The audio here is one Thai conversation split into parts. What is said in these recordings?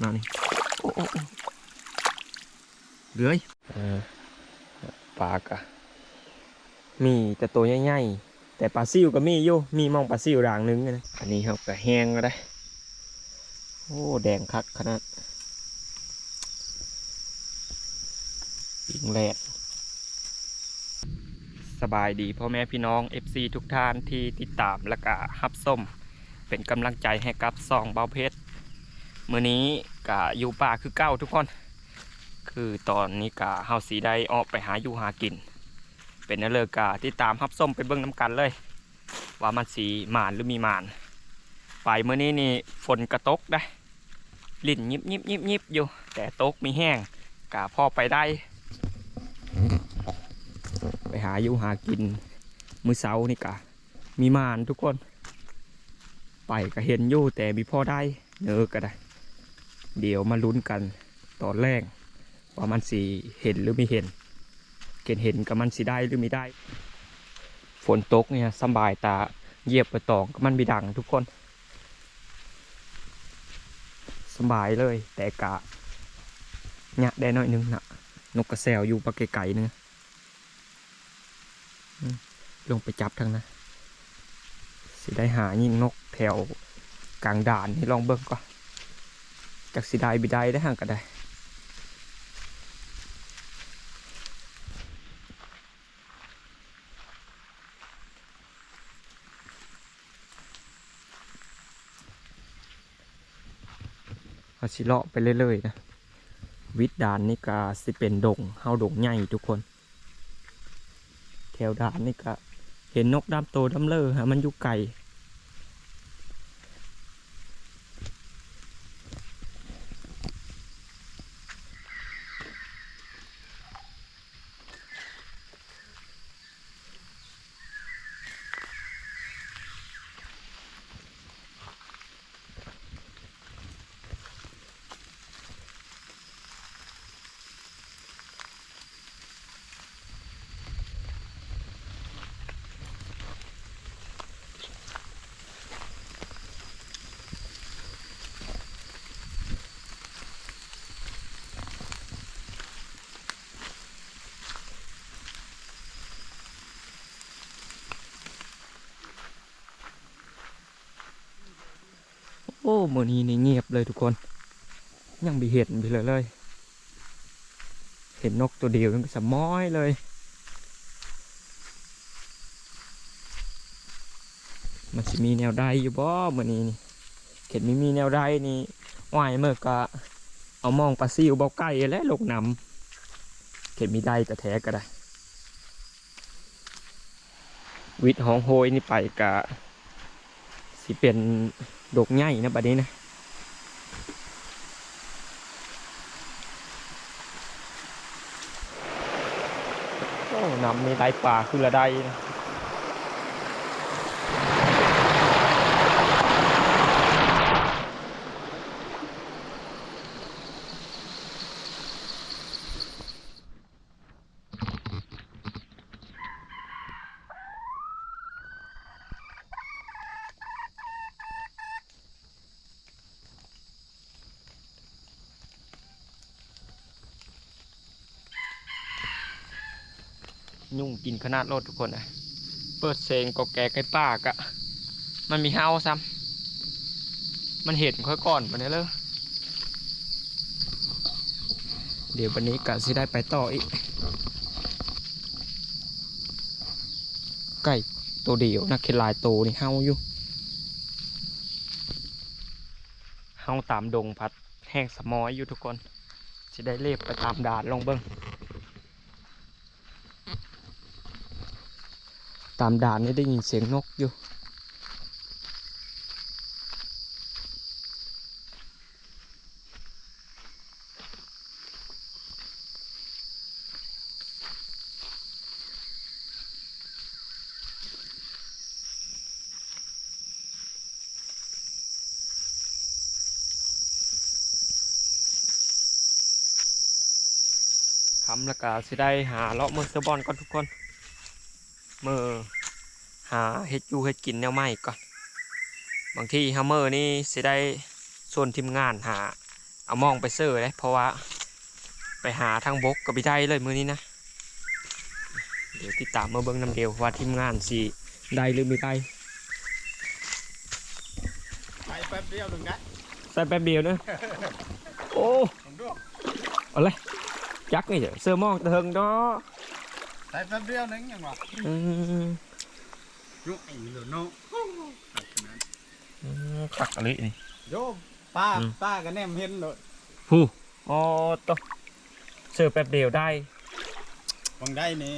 มานี่โอ้โอ้โอ้เลื้อยเออปลากะมีแต่ตัวใหญ่ๆแต่ปลาซิวก็มีอยู่มีมองปลาซิวด่างหนึงนะอันนี้ครับก็แห้งก็ได้โอ้แดงคักขนาดปิงแรดสบายดีพ่อแม่พี่น้อง FC ทุกท่านที่ติดตามและก็ฮับส้ม เป็นกำลังใจให้กับซองเบาเพชร มื้อนี้กะอยู่ป่าคือเก้าทุกคน คือตอนนี้กะเฮาสีได้ออกไปหาอยู่หากิน เป็นนเลยกะที่ตามฮับส้มไปเบิ่งน้ำกันเลย ว่ามันสีหมานหรือมีหมาน ไปเมื้อนี้นี่ฝนกระตกได้ลิ่นยิบยิบยิบยิบอยู่ แต่ตกมีแห้งกะพ่อไปได้ ไปหาอยู่หากิน มือเช้านี่กะ มีหมานทุกคน ไปก็เห็นอยู่แต่มีพ่อได้เนอก็ได้ เดี๋ยวมาลุ้นกันตอนแรกว่ามันสีเห็นหรือไม่เห็นเห็นเห็นกับมันสีได้หรือไม่ได้ ฝนตกเนี่ยสบายตาเหยียบไปตองก็มันไม่ดังทุกคนสบายเลย แต่กะเนี่ยได้น่อยนึงนะนกกระแซวอยู่ปะไกลๆนึงลงไปจับทางนะสิได้หายิงนกแถวกลางด่านนี่ลองเบิ่งก่อน จากสิได้บิได้ได้ห่างก็ได้เอาสิเลาะไปเรื่อยๆนะวิดดานนี่ก็สิเป็นดงเฮาดงใหญ่ทุกคน แถวดานนี่ก็เห็นนกดำโตดำเลอฮะมันอยู่ไกล โอ้มือนี้นี่เงียบเลยทุกคน ยังมีเห็นไปเลยเลย เห็นนกตัวเดียวยังสมอยเลย มันจะมีแนวใดอยู่บ่มือนี้นี่เห็นไม่มีแนวใดนี่ว่ายเมื่อกะเอามองปลาซิวเบาไก่และลูกน้ำเห็นมีได้แต่แท้ก็ได้ วิทย์ห้องโฮยนี่ไปกะสิเป็น ดกง่ายนะบัดนี้นะโอ้นำมีได้ป่าคือละได้นะ ยุ่งกินขนาดรถทุกคนนะเปิดเซงก็แกไก่ป่ากะมันมีเฮาซ้ำมันเห็นค่อยก่อนวันนี้เลยเดี๋ยววันนี้กะสิได้ไปต่ออีก ไก่ตัวเดียวนะเขลายโตวนี่เฮาอยู่เฮาตามดงพัดแห้งสมอยอยู่ทุกคนจะได้เรียบไปตามด่านลงเบิ้ง ตามด่านนี่ได้ยินเสียงนกอยู่ คำล้วก็สิได้หาเลาะมืองเซอร์บอนก่อนทุกคน เมื่อหาเฮ็ดอยู่เฮ็ดกินแนวใหม่ก่อนบางทีฮัมเมอร์นี่สิได้ส่วนทีมงานหาเอามองไปเซอร์เลยเพราะว่าไปหาทางบกกับพี่ได้เลยมือนี้นะ เดี๋ยวติดตามมาเบิ้งน้ำเดียวว่าทีมงานสิได้หรือไม่ได้ไปแป๊บเดียวหนึ่งนะใส่แป๊บเดียวเนอะโอ้ผมดูเอาเลยจักนี่เดี๋ยวเสื้อมองตะเฮิงดอ ไปแป๊บเดียวหนึงยังวะอืมยุกไอ้เหลือโน่อืมคักอะไรนี่โยป้าอืมป้ากันแนมเห็นเลยผู้อ๋อตอเสื้อแป๊บเดียวได้วังได้นี่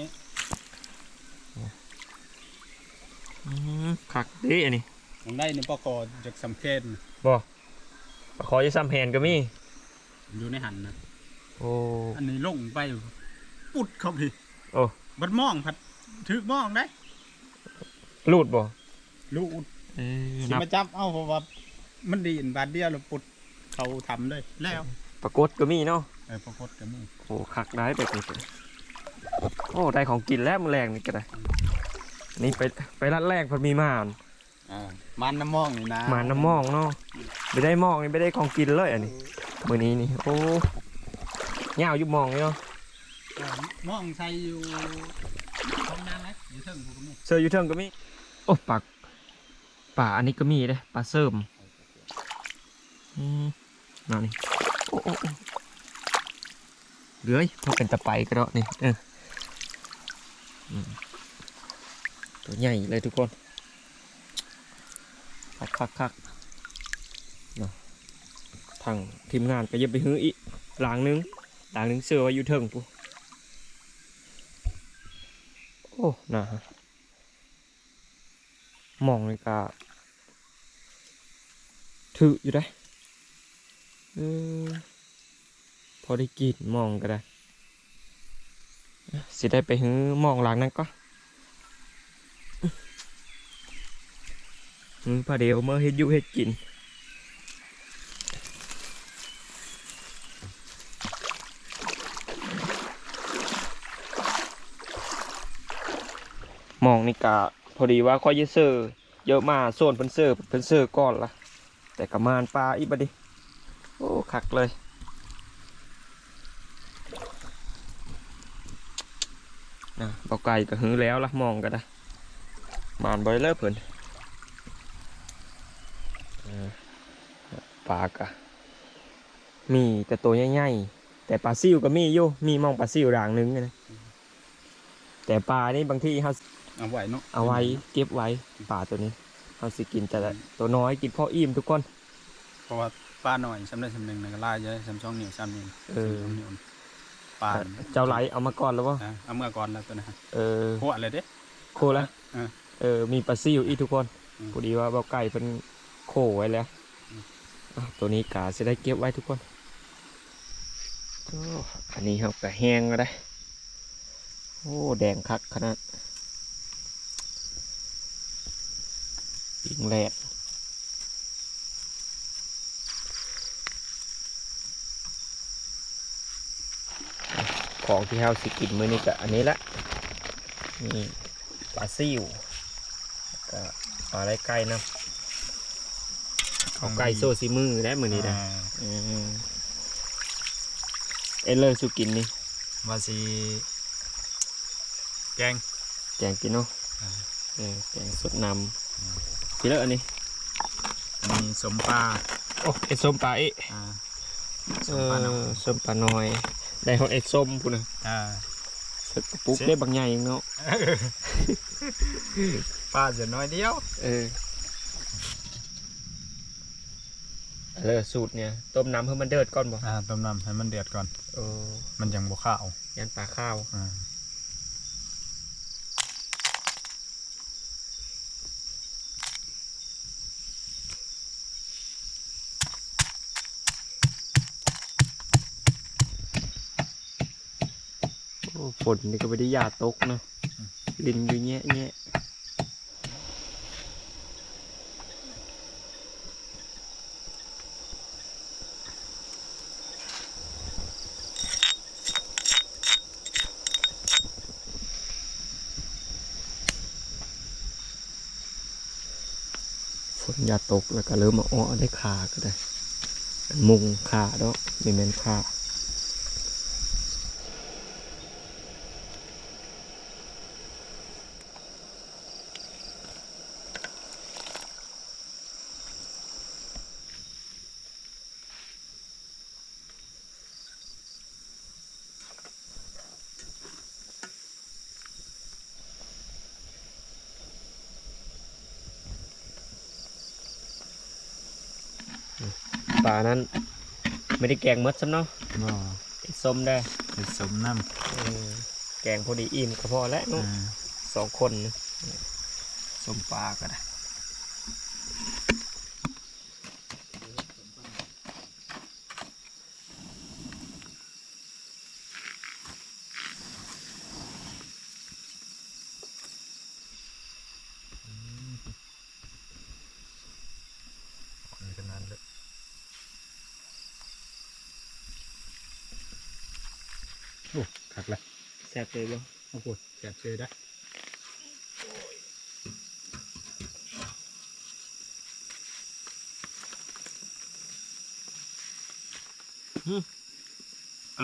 อืมคักดิอันนี้วังได้นี่ปอกอจากสำเพ็ญขอจะซ้ำแหนก็มีอยู่ในหันนะโอ้อันนี้ลงไปปุดเข้าไปโอ้ บัดมองพัดถึกมองได้รูดบ่ลูกเออสินับมาจับเอาเพราะว่ามันดีนบาดเดียวแล้วปุดเขาทำเลยแล้วปรากฏก็มีเนาะเออปรากฏกับมึงโอ้คักได้แบบนี้เลยโอ้ได้ของกินแล้วมอแรงนี่ก็ได้นี่ไปไปรัดแรกเพอมีมานอ่ามันน้ำมองนี่นะมาน้ำมองเนาะไม่ได้มองนี่ไม่ได้ของกินเลยอันนี้มือนี้นี่โอ้ยาวอยู่มองนี่เนาะเออ มองใส่อยู่ทำนานไหมอยู่เทิงพวกนี้เซอร์อยู่เทิงก็มี โอ้ปากป่าอันนี้ก็มีเด้ปลาเสริมอืมนั่นนี่โอ้โอ้โอ้เลื้อยพอเป็นตะไปก็ได้นี่เอออืมตัวใหญ่เลยทุกคนคักคักคักเนาะทางทีมงานก็อยับไปฮื้ออีกหลังนึงหลังนึงเสือไว้อยู่เทิงปุ๊ โอ้น่าฮะมองเลยกะถืออยู่ได้เออพอได้กินมองก็ได้สิได้ไปฮื้อมองหลังนั้นก็อืมพอเดียวเมื่อเฮ็ดยู่เฮ็ดกิน มองนี่กะพอดีว่าข้อยเซอร์เยอะมาโซนเพิ่นเซอร์เพิ่นเซอร์ก่อนละแต่กระมานปลาอีบัดดิโอ้คักเลยนะเบาไก่ก็หื้อแล้วละมองก็ได้มานบ่อยเลยเพิ่นปลากะมีแต่ตัวใหญ่ๆแต่ปลาซิวก็มีอยู่มีมองปลาซิวด่างนึงนะแต่ปลานี่บางทีเขา เอาไว้เนาะเอาไว้เก็บไว้ป่าตัวนี้เอาสิกินแต่ละตัวน้อยกินพ่ออิ่มทุกคนเพราะว่าป้าหน่อยสำเร็จสำเนึงในกระลายเยอะสำช่องเหนียวซ้ำนี่เออสำเหนียวป้าเจ้าไหลเอามาก่อนแล้ววะอะเอาเมื่อก่อนแล้วตัวนะฮะเออหัวเลยเด้โคแล้วเออเออมีปลาซิวอีกทุกคนอืมพอดีว่าเบาไก่เป็นโคไว้แล้วอืมอะตัวนี้กาจะได้เก็บไว้ทุกคนโอ้อันนี้ครับก็แห้งก็ได้ โอ้แดงคักขนาด ยิงแรดของที่เฮาสิกินมื้อนี้ก็อันนี้ละนี่ปลาซิวแล้วก็ปลาไหลไก่นะเอาไก่โซซิมือได้มื้อนี้ได้อ่าอืมเอ็นเลยสุกินนี่ว่าสิแกงแกงกินเนาะอ่าเออแกงสดน้ำ กินแล้วอันนี้มีสมปลาโอ้เอ็ดส้มปลาเอ๊ะอ่าเออส้มปลาน้อย ได้ของเอ็ดส้มพูดนะอ่าเสร็จปุ๊บได้บางใหญ่เนาะปลาจะน้อยเดียวเออเออสูตรเนี่ยต้มน้ำให้มันเดือดก่อนบ่อ่าต้มน้ำให้มันเดือดก่อนโอ้มันยังบ่ข้าวยันปลาข้าว อ่า ฝนนี่ก็ไม่ได้ยาตกเนาะลินอยู่แง่แง่ฝนยาตกแล้วก็เริ่มมาอ้อได้ขาก็ได้ มุงขาเนาะมีแมนขา ปลานั้นไม่ได้แกงหมดซ้ำเนาะบ่ส้มได้ไปสมน้เออแกงพอดีอิ่มก็พอแล้วำเนาะอ่าสองคนนะส้มปลาก็ได้ มีขนาดเลยโอ้คักเลยแซ่บเลยบ่โอ้โหแซ่บเชยได้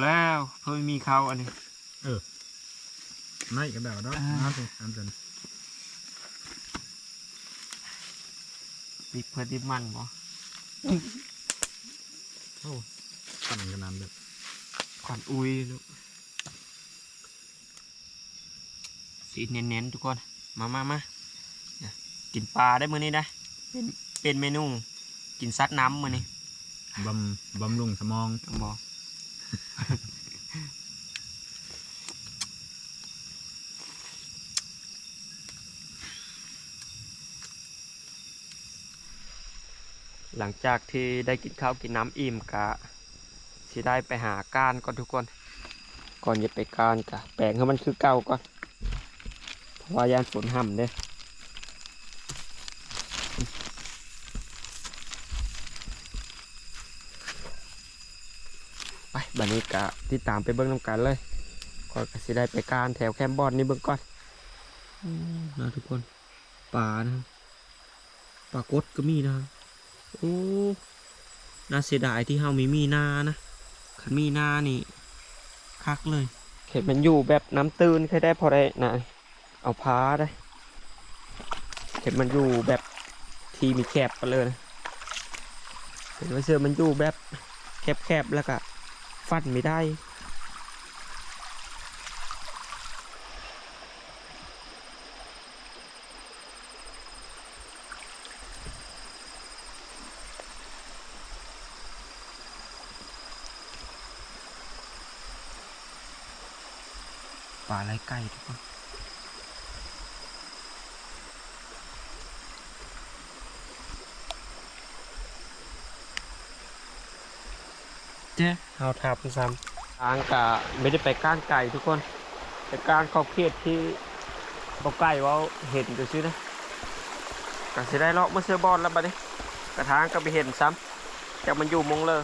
แล้วเพิ่มมีข้าวอันนี้ไม่กันแบบนั้นอ่าน้ำสิน้ำจนปิกเพื่อดิบมันบ่โอ้ปั่นกันนานเลยขวัญอุยลูก สีเน้นๆทุกคน มามามาเนี่ยกินปลาได้มื้อนี้ได้เป็นเป็นเมนูกินซัดน้ำมื้อนี้บำบำรุงสมองบ่หลังจากที่ได้กินข้าวกินน้ำอิ่มกะสิได้ไปหาก้านก่อนทุกคน ก่อนจะไปก้านกะแปลงให้มันคือเก่าก่อนเพราะ ว่ายานฝนห่ำเด้ไปบัดนี้กะติดตามไปเบิ้งน้ำกันเลยก่อนก็สิได้ไปการแถวแคมป์บอลนี่เบิ้งก่อนอืมนะทุกคนป่านะครับป่ากดก็มีนะครับโอ้น่าเสียดายที่เฮามีมีนานะคันมีนานี่ คักเลยเห็นมันอยู่แบบน้ำตื้นเคยได้พอได้นะ เอาพาได้ เห็นมันอยู่แบบทีมีแคบไปเลยนะเห็นว่าเสื้อมันอยู่แบบแคบๆแล้วก็ฟันไม่ได้ปลาไหลไก่ทุกคน จ๊เอาทับซ้ำทางกะไม่ได้ไปก้างไก่ทุกคนไปก้างขอบเขตที่บอกไก่ว่าเห็นก็ซื้อนะกะสิได้เลาะเมื่อเสื้อบอลแล้วบัดนี้กระทางก็ไปเห็นซ้ำจากมันอยู่มงเลย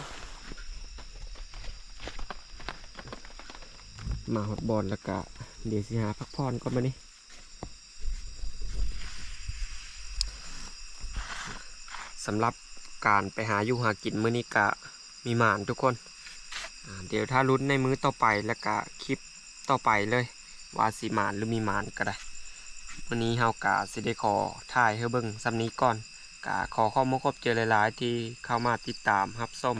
มาฮอดบอลแล้วก็เดี๋ยวสิหาพักผ่อนก่อนมานี่สำหรับการไปหาอยู่หากินมื้อนี้กะ มีหมานทุกคน เดี๋ยวถ้ารุ้นในมื้อต่อไปแล้วก็คลิปต่อไปเลย ว่าสีหมานหรือมีหมานก็ได้วันนี้เฮากะสิได้ขอถ่ายให้เบิ่งซ้ำนี้ก่อนกะขอข้อมูลครบเจอหลายๆ ที่เข้ามาติดตามรับส้ม